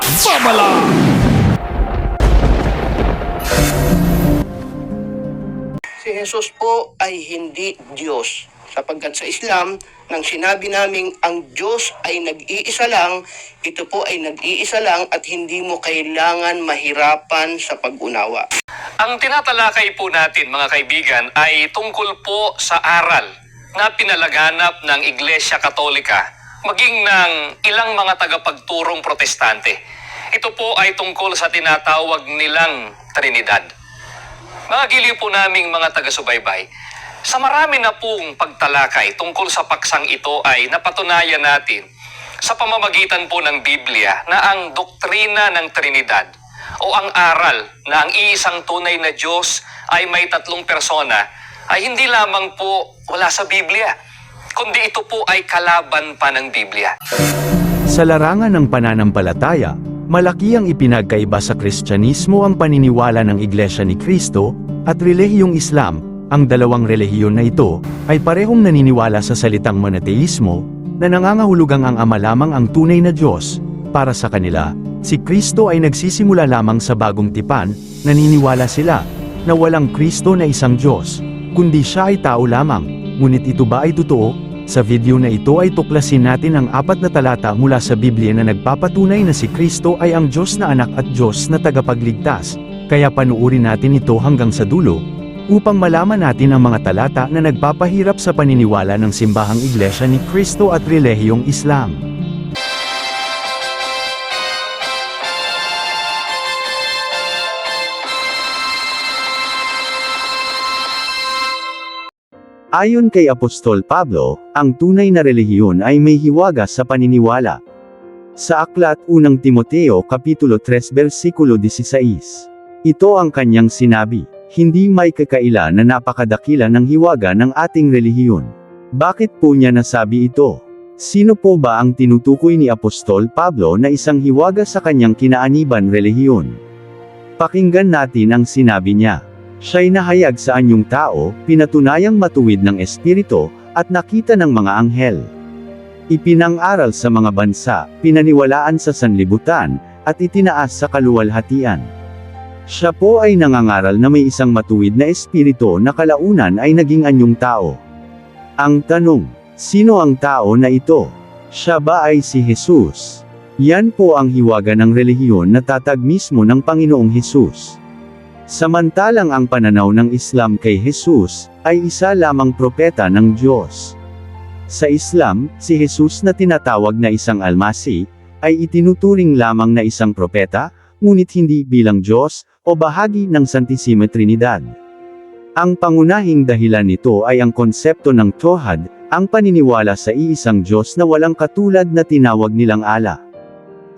at babala! Si Jesus po ay hindi Diyos. Sapagkat sa Islam, nang sinabi naming ang Diyos ay nag-iisa lang, ito po ay nag-iisa lang at hindi mo kailangan mahirapan sa pag-unawa. Ang tinatalakay po natin mga kaibigan ay tungkol po sa aral na pinalaganap ng Iglesia Katolika maging ng ilang mga tagapagturong protestante. Ito po ay tungkol sa tinatawag nilang Trinidad. Mga giliw po naming mga taga-subaybay, sa marami na pong pagtalakay tungkol sa paksang ito ay napatunayan natin sa pamamagitan po ng Biblia na ang doktrina ng Trinidad o ang aral na ang iisang tunay na Diyos ay may tatlong persona ay hindi lamang po wala sa Biblia, kundi ito po ay kalaban pa ng Biblia. Sa larangan ng pananampalataya, malaki ang ipinagkaiba sa Kristyanismo ang paniniwala ng Iglesia ni Kristo, at relihiyong Islam, ang dalawang relihiyon na ito, ay parehong naniniwala sa salitang monoteismo, na nangangahulugang ang ama lamang ang tunay na Diyos. Para sa kanila, si Kristo ay nagsisimula lamang sa bagong tipan, naniniwala sila, na walang Kristo na isang Diyos, kundi siya ay tao lamang. Ngunit ito ba ay totoo? Sa video na ito ay tuklasin natin ang apat na talata mula sa Biblia na nagpapatunay na si Kristo ay ang Diyos na anak at Diyos na tagapagligtas. Kaya panuuri natin ito hanggang sa dulo, upang malaman natin ang mga talata na nagpapahirap sa paniniwala ng simbahang iglesia ni Kristo at relihiyong Islam. Ayon kay Apostol Pablo, ang tunay na relihiyon ay may hiwaga sa paniniwala. Sa aklat unang Timoteo Kapitulo 3 versikulo 16. Ito ang kanyang sinabi, hindi may kakaila na napakadakila ng hiwaga ng ating relihiyon. Bakit po niya nasabi ito? Sino po ba ang tinutukoy ni Apostol Pablo na isang hiwaga sa kanyang kinaaniban relihiyon? Pakinggan natin ang sinabi niya. Siya'y nahayag sa anyong tao, pinatunayang matuwid ng espiritu, at nakita ng mga anghel. Ipinang-aral sa mga bansa, pinaniwalaan sa sanlibutan, at itinaas sa kaluwalhatian. Siya po ay nangangaral na may isang matuwid na espiritu na kalaunan ay naging anyong tao. Ang tanong, sino ang tao na ito? Siya ba ay si Jesus? Yan po ang hiwaga ng relihiyon na tatag mismo ng Panginoong Hesus. Samantalang ang pananaw ng Islam kay Jesus, ay isa lamang propeta ng Diyos. Sa Islam, si Jesus na tinatawag na isang almasi, ay itinuturing lamang na isang propeta, ngunit hindi bilang Diyos, o bahagi ng Santissima Trinidad. Ang pangunahing dahilan nito ay ang konsepto ng Tohad, ang paniniwala sa iisang Diyos na walang katulad na tinawag nilang ala.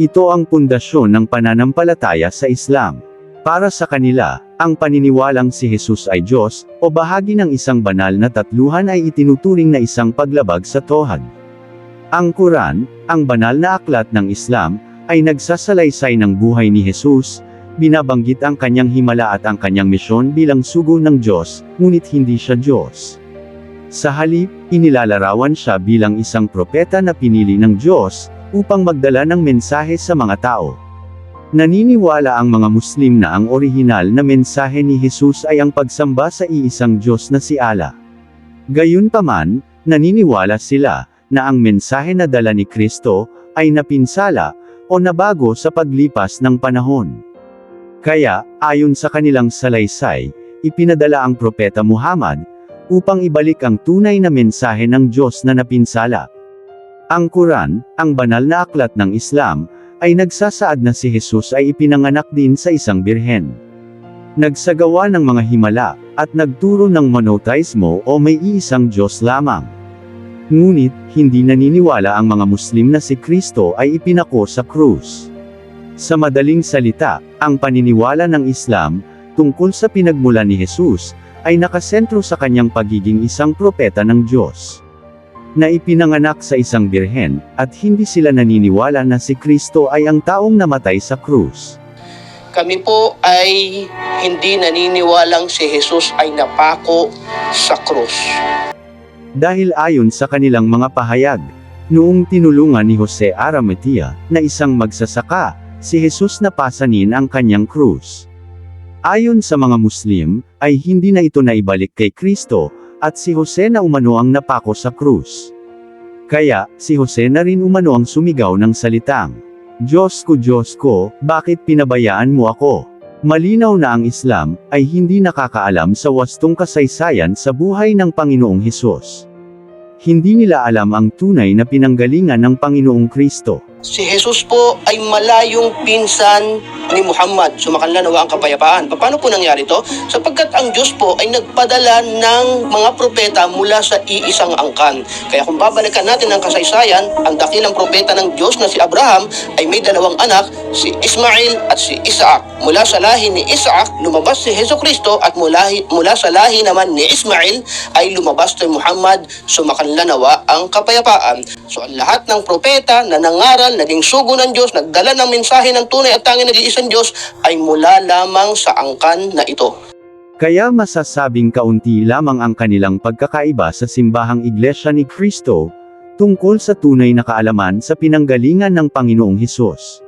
Ito ang pundasyon ng pananampalataya sa Islam. Para sa kanila, ang paniniwalang si Jesus ay Diyos, o bahagi ng isang banal na tatluhan ay itinuturing na isang paglabag sa Tohad. Ang Quran, ang banal na aklat ng Islam, ay nagsasalaysay ng buhay ni Jesus, binabanggit ang kanyang himala at ang kanyang misyon bilang sugo ng Diyos, ngunit hindi siya Diyos. Sa halip, inilalarawan siya bilang isang propeta na pinili ng Diyos, upang magdala ng mensahe sa mga tao. Naniniwala ang mga Muslim na ang orihinal na mensahe ni Jesus ay ang pagsamba sa iisang Diyos na si Allah. Gayunpaman, naniniwala sila, na ang mensahe na dala ni Kristo, ay napinsala, o nabago sa paglipas ng panahon. Kaya, ayon sa kanilang salaysay, ipinadala ang propeta Muhammad, upang ibalik ang tunay na mensahe ng Diyos na napinsala. Ang Quran, ang banal na aklat ng Islam, ay nagsasaad na si Jesus ay ipinanganak din sa isang birhen. Nagsagawa ng mga himala, at nagturo ng monotheismo o may iisang Diyos lamang. Ngunit, hindi naniniwala ang mga Muslim na si Kristo ay ipinako sa krus. Sa madaling salita, ang paniniwala ng Islam, tungkol sa pinagmula ni Jesus, ay nakasentro sa kanyang pagiging isang propeta ng Diyos na ipinanganak sa isang birhen, at hindi sila naniniwala na si Kristo ay ang taong namatay sa krus. Kami po ay hindi naniniwalang si Jesus ay napako sa krus. Dahil ayon sa kanilang mga pahayag, noong tinulungan ni Jose Aramatia, na isang magsasaka, si Jesus na pasanin ang kanyang krus. Ayon sa mga Muslim, ay hindi na ito naibalik kay Kristo, at si Jose na umano ang napako sa krus. Kaya, si Jose na rin umano ang sumigaw ng salitang, Diyos ko Diyos ko, bakit pinabayaan mo ako? Malinaw na ang Islam, ay hindi nakakaalam sa wastong kasaysayan sa buhay ng Panginoong Hesus. Hindi nila alam ang tunay na pinanggalingan ng Panginoong Kristo. Si Jesus po ay malayong pinsan ni Muhammad. Sumakanla nawa ang kapayapaan. Paano po nangyari to? Sapagkat ang Diyos po ay nagpadala ng mga propeta mula sa iisang angkan. Kaya kung babalikan natin ang kasaysayan, ang dakilang propeta ng Diyos na si Abraham ay may dalawang anak, si Ismail at si Isaac. Mula sa lahi ni Isaac, lumabas si Heso Kristo at mula, mula sa lahi naman ni Ismail ay lumabas kay Muhammad, sumakanla nawa ang kapayapaan. So ang lahat ng propeta na nangaral, naging sugo ng Diyos, nagdala ng mensahe ng tunay at tanging nag-iisang Diyos ay mula lamang sa angkan na ito. Kaya masasabing kaunti lamang ang kanilang pagkakaiba sa simbahang Iglesia ni Kristo, tungkol sa tunay na kaalaman sa pinanggalingan ng Panginoong Hesus.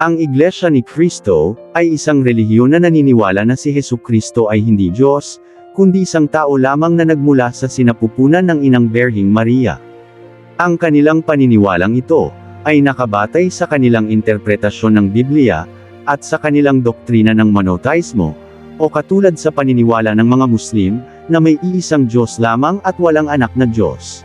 Ang Iglesia ni Kristo, ay isang relihiyon na naniniwala na si Hesu Kristo ay hindi Diyos, kundi isang tao lamang na nagmula sa sinapupunan ng Inang Berhing Maria. Ang kanilang paniniwalang ito, ay nakabatay sa kanilang interpretasyon ng Biblia, at sa kanilang doktrina ng monotheismo, o katulad sa paniniwala ng mga Muslim, na may iisang Diyos lamang at walang anak na Diyos.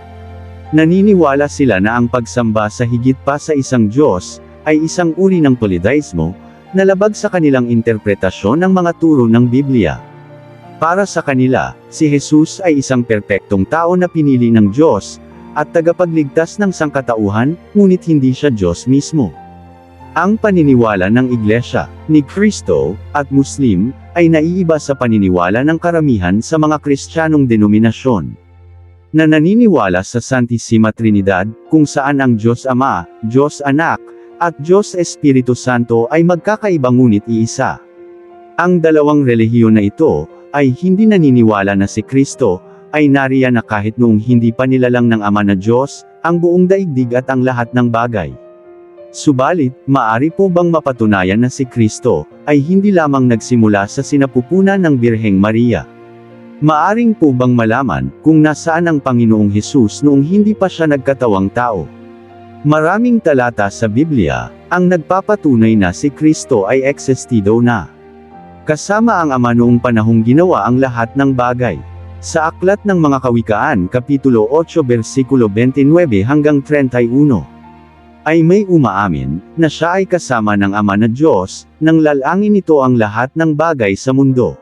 Naniniwala sila na ang pagsamba sa higit pa sa isang Diyos, ay isang uri ng polytheismo, na labag sa kanilang interpretasyon ng mga turo ng Biblia. Para sa kanila, si Jesus ay isang perpektong tao na pinili ng Diyos, at tagapagligtas ng sangkatauhan, ngunit hindi siya Diyos mismo. Ang paniniwala ng Iglesia, ni Kristo, at Muslim, ay naiiba sa paniniwala ng karamihan sa mga Kristiyanong denominasyon. Na naniniwala sa Santissima Trinidad, kung saan ang Diyos Ama, Diyos Anak, at Diyos Espiritu Santo ay magkakaiba ngunit iisa. Ang dalawang relihiyon na ito, ay hindi naniniwala na si Kristo, ay nariyan na kahit noong hindi pa nilalang ng Ama na Diyos, ang buong daigdig at ang lahat ng bagay. Subalit, maari po bang mapatunayan na si Kristo, ay hindi lamang nagsimula sa sinapupunan ng Birheng Maria? Maaring po bang malaman, kung nasaan ang Panginoong Hesus noong hindi pa siya nagkatawang tao? Maraming talata sa Biblia, ang nagpapatunay na si Kristo ay existido na. Kasama ang Ama noong panahong ginawa ang lahat ng bagay. Sa Aklat ng Mga Kawikaan, Kapitulo 8 versikulo 29 hanggang 31, ay may umaamin, na siya ay kasama ng Ama na Diyos, nang lalangin ito ang lahat ng bagay sa mundo.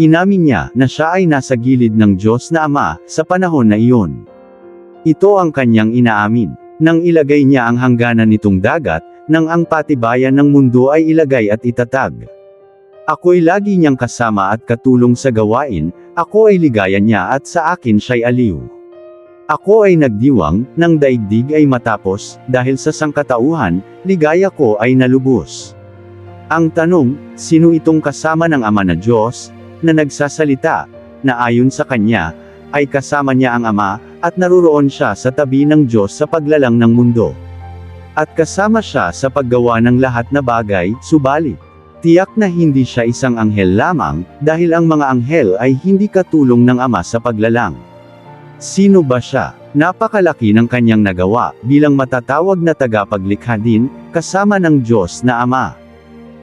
Inamin niya, na siya ay nasa gilid ng Diyos na Ama, sa panahon na iyon. Ito ang kanyang inaamin, nang ilagay niya ang hangganan nitong dagat, nang ang patibayan ng mundo ay ilagay at itatag. Ako'y lagi niyang kasama at katulong sa gawain, ako ay ligaya niya at sa akin siya'y aliw. Ako ay nagdiwang, nang daigdig ay matapos, dahil sa sangkatauhan, ligaya ko ay nalubos. Ang tanong, sino itong kasama ng Ama na Diyos, na nagsasalita, na ayon sa Kanya, ay kasama niya ang Ama, at naruroon siya sa tabi ng Diyos sa paglalang ng mundo. At kasama siya sa paggawa ng lahat na bagay, subalit. Tiyak na hindi siya isang anghel lamang, dahil ang mga anghel ay hindi katulong ng Ama sa paglalang. Sino ba siya? Napakalaki ng kanyang nagawa, bilang matatawag na tagapaglikha din, kasama ng Diyos na Ama.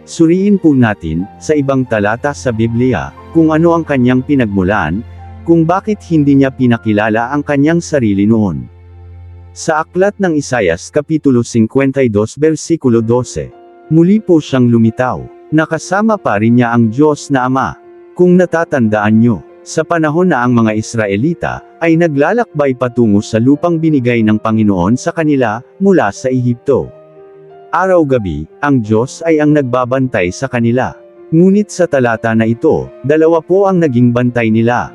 Suriin po natin, sa ibang talata sa Biblia, kung ano ang kanyang pinagmulan, kung bakit hindi niya pinakilala ang kanyang sarili noon. Sa aklat ng Isayas Kapitulo 52 versikulo 12, muli po siyang lumitaw, nakasama pa rin niya ang Diyos na Ama. Kung natatandaan nyo, sa panahon na ang mga Israelita, ay naglalakbay patungo sa lupang binigay ng Panginoon sa kanila, mula sa Ehipto. Araw-gabi, ang Diyos ay ang nagbabantay sa kanila. Ngunit sa talata na ito, dalawa po ang naging bantay nila.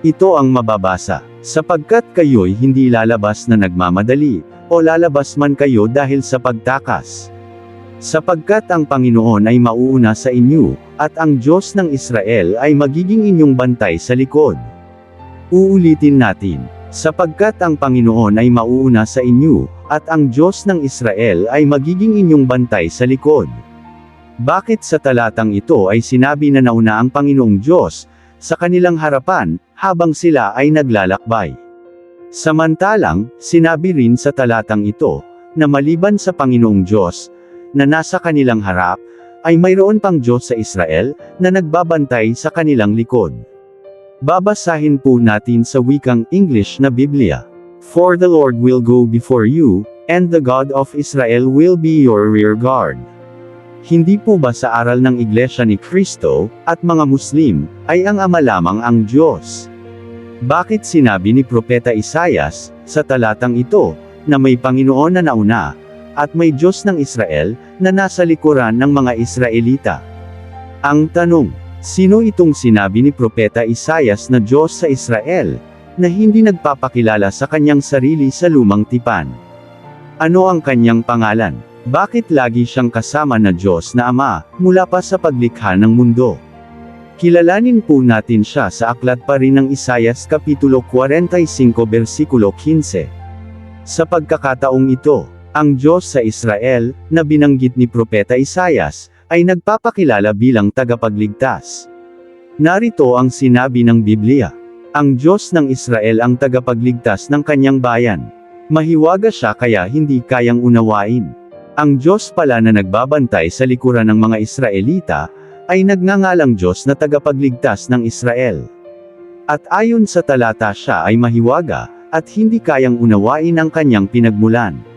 Ito ang mababasa, sapagkat kayo'y hindi lalabas na nagmamadali, o lalabas man kayo dahil sa pagtakas. Sapagkat ang Panginoon ay mauuna sa inyo, at ang Diyos ng Israel ay magiging inyong bantay sa likod. Uulitin natin, Sapagkat ang Panginoon ay mauuna sa inyo, at ang Diyos ng Israel ay magiging inyong bantay sa likod. Bakit sa talatang ito ay sinabi na nauna ang Panginoong Diyos, sa kanilang harapan, habang sila ay naglalakbay? Samantalang, sinabi rin sa talatang ito, na maliban sa Panginoong Diyos, na nasa kanilang harap, ay mayroon pang Diyos sa Israel, na nagbabantay sa kanilang likod. Babasahin po natin sa wikang English na Biblia. For the Lord will go before you, and the God of Israel will be your rear guard. Hindi po ba sa aral ng Iglesia ni Kristo, at mga Muslim, ay ang Ama lamang ang Diyos? Bakit sinabi ni Propeta Isayas, sa talatang ito, na may Panginoon na nauna, at may Diyos ng Israel, na nasa likuran ng mga Israelita? Ang tanong, sino itong sinabi ni Propeta Isayas na Diyos sa Israel, na hindi nagpapakilala sa kanyang sarili sa lumang tipan? Ano ang kanyang pangalan? Bakit lagi siyang kasama na Diyos na Ama, mula pa sa paglikha ng mundo? Kilalanin po natin siya sa aklat pa rin ng Isayas Kapitulo 45 versikulo 15. Sa pagkakataong ito, ang Diyos sa Israel, na binanggit ni Propeta Isayas, ay nagpapakilala bilang tagapagligtas. Narito ang sinabi ng Biblia. Ang Diyos ng Israel ang tagapagligtas ng kanyang bayan. Mahiwaga siya kaya hindi kayang unawain. Ang Diyos pala na nagbabantay sa likuran ng mga Israelita, ay nagngangalang Diyos na tagapagligtas ng Israel. At ayon sa talata siya ay mahiwaga, at hindi kayang unawain ang kanyang pinagmulan.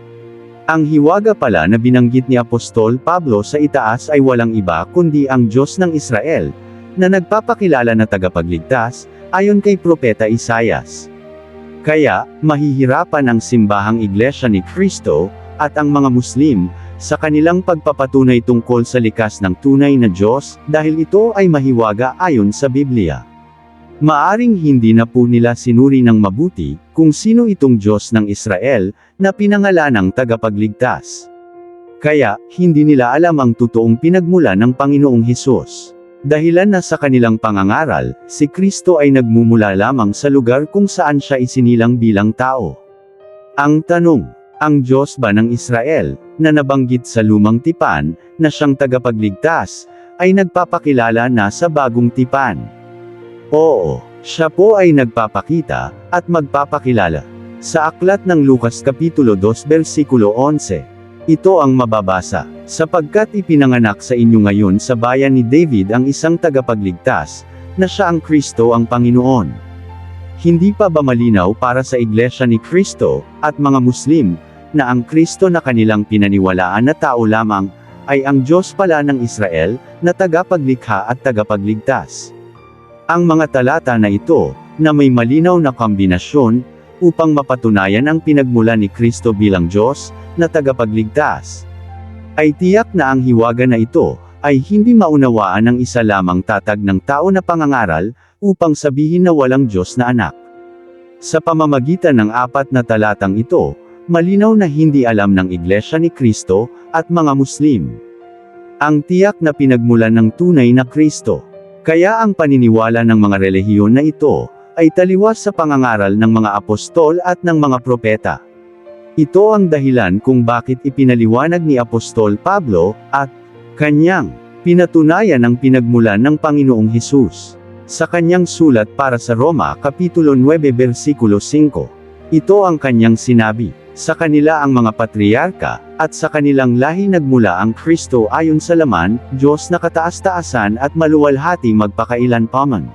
Ang hiwaga pala na binanggit ni Apostol Pablo sa itaas ay walang iba kundi ang Diyos ng Israel, na nagpapakilala na tagapagligtas, ayon kay Propeta Isayas. Kaya, mahihirapan ang simbahang iglesia ni Kristo, at ang mga Muslim, sa kanilang pagpapatunay tungkol sa likas ng tunay na Diyos, dahil ito ay mahiwaga ayon sa Biblia. Maaring hindi na po nila sinuri ng mabuti, kung sino itong Diyos ng Israel, na pinangalanang tagapagligtas. Kaya, hindi nila alam ang totoong pinagmula ng Panginoong Hesus. Dahilan na sa kanilang pangangaral, si Kristo ay nagmumula lamang sa lugar kung saan siya isinilang bilang tao. Ang tanong, ang Diyos ba ng Israel, na nabanggit sa lumang tipan, na siyang tagapagligtas, ay nagpapakilala na sa bagong tipan? Oo, siya po ay nagpapakita, at magpapakilala. Sa aklat ng Lukas Kapitulo 2 versikulo 11. Ito ang mababasa, sapagkat ipinanganak sa inyo ngayon sa bayan ni David ang isang tagapagligtas, na siya ang Kristo ang Panginoon. Hindi pa ba malinaw para sa iglesia ni Kristo, at mga Muslim, na ang Kristo na kanilang pinaniwalaan na tao lamang, ay ang Diyos pala ng Israel, na tagapaglikha at tagapagligtas. Ang mga talata na ito, na may malinaw na kombinasyon, upang mapatunayan ang pinagmula ni Kristo bilang Diyos, na tagapagligtas. Ay tiyak na ang hiwaga na ito, ay hindi maunawaan ng isa lamang tatag ng tao na pangangaral, upang sabihin na walang Diyos na anak. Sa pamamagitan ng apat na talatang ito, malinaw na hindi alam ng Iglesia ni Kristo, at mga Muslim. Ang tiyak na pinagmulan ng tunay na Kristo. Kaya ang paniniwala ng mga relihiyon na ito, ay taliwas sa pangangaral ng mga apostol at ng mga propeta. Ito ang dahilan kung bakit ipinaliwanag ni Apostol Pablo, at kanyang pinatunayan ang pinagmulan ng Panginoong Hesus. Sa kanyang sulat para sa Roma Kapitulo 9 versikulo 5. Ito ang kanyang sinabi, sa kanila ang mga patriarka, at sa kanilang lahi nagmula ang Kristo ayon sa laman, Diyos na kataas-taasan at maluwalhati magpakailan paman.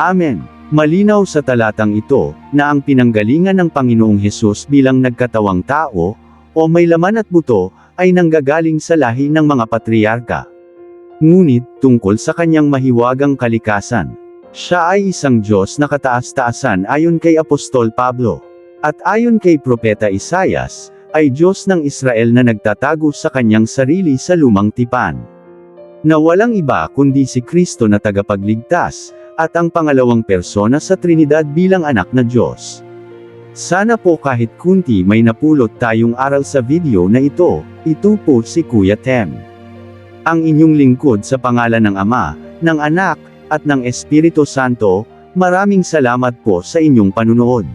Amen. Malinaw sa talatang ito, na ang pinanggalingan ng Panginoong Hesus bilang nagkatawang tao, o may laman at buto, ay nanggagaling sa lahi ng mga patriarka. Ngunit, tungkol sa kanyang mahiwagang kalikasan, siya ay isang Diyos na kataas-taasan ayon kay Apostol Pablo. At ayon kay Propeta Isayas, ay Diyos ng Israel na nagtatago sa kanyang sarili sa lumang tipan. Na walang iba kundi si Kristo na tagapagligtas, at ang pangalawang persona sa Trinidad bilang anak na Diyos. Sana po kahit kunti may napulot tayong aral sa video na ito, ito po si Kuya Tem. Ang inyong lingkod sa pangalan ng Ama, ng Anak, at ng Espiritu Santo, maraming salamat po sa inyong panunood.